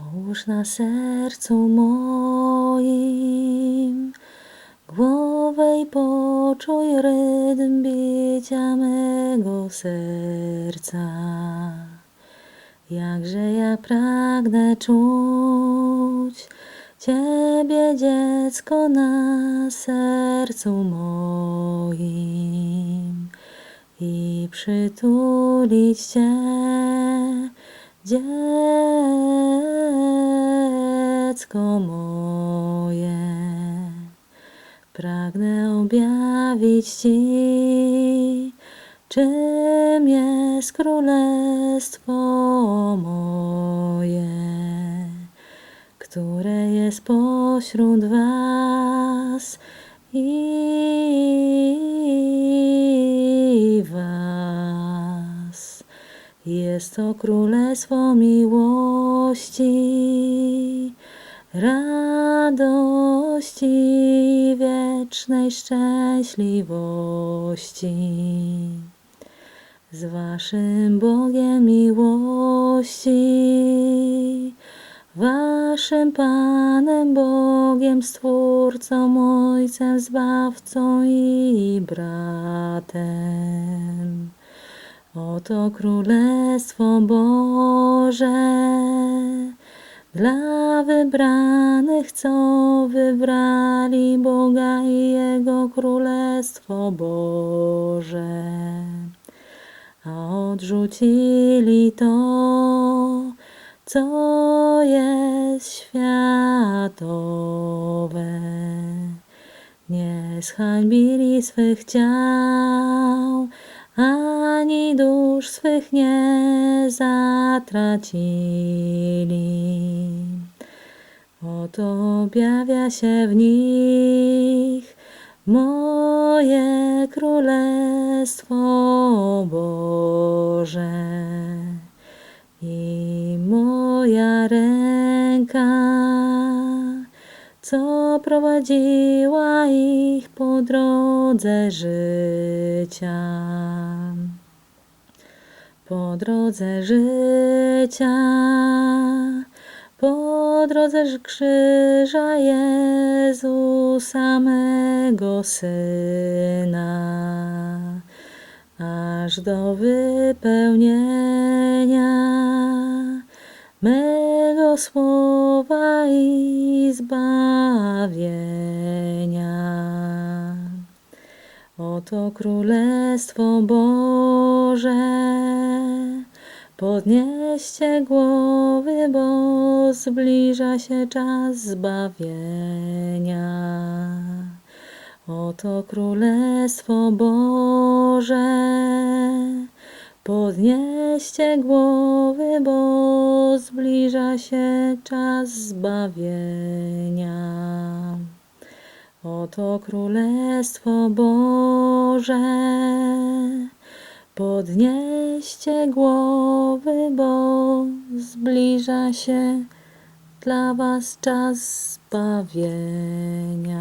Połóż na sercu moim głowę i poczuj rytm bicia mego serca. Jakże ja pragnę czuć Ciebie, dziecko, na sercu moim i przytulić Cię, dziecko moje. Pragnę objawić Ci, czym jest królestwo moje, które jest pośród Was i Was. Jest to królestwo miłości, radości, wiecznej szczęśliwości. Z Waszym Bogiem miłości, Waszym Panem Bogiem, Stwórcą, Ojcem, Zbawcą i bratem. Oto Królestwo Boże dla wybranych, co wybrali Boga i Jego Królestwo Boże, a odrzucili to, co jest światowe. Nie zhańbili swych ciał, ani dusz swych nie zatracili. Oto objawia się w nich moje królestwo Boże i moja ręka, co prowadziła ich po drodze życia. Po drodze życia, po drodze krzyża Jezusa mego Syna, aż do wypełnienia mego słowa i zbawienia. Oto Królestwo Boże, podnieście głowy, bo zbliża się czas zbawienia. Oto Królestwo Boże, podnieście głowy, bo zbliża się czas zbawienia. Oto Królestwo Boże, podnieście głowy, bo zbliża się dla Was czas zbawienia.